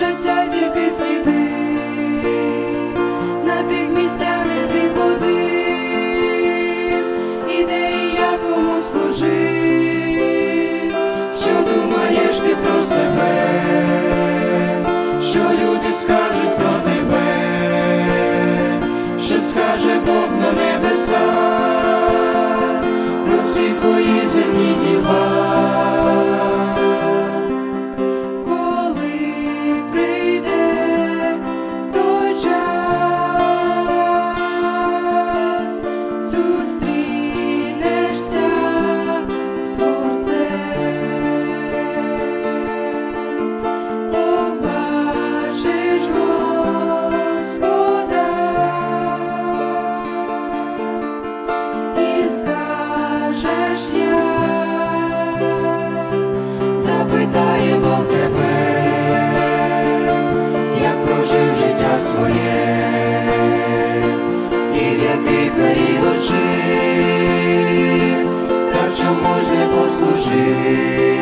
лишаться тільки сліди на тих місцях, де ти ходив, і де я кому служив, що думаєш ти про себе, що люди скажуть про тебе, що скаже Бог на небесах, запитає Бог тебе, як прожив життя своє, і в який період жив, та в чому ж не послужив,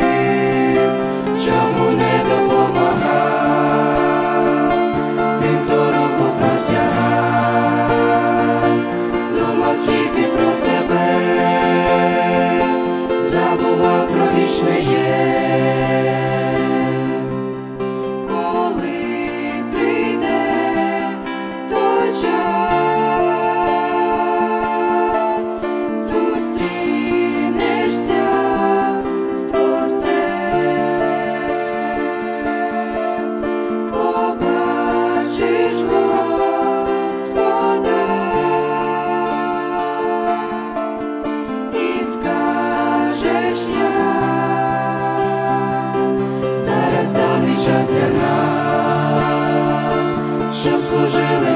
час для нас, щоб служили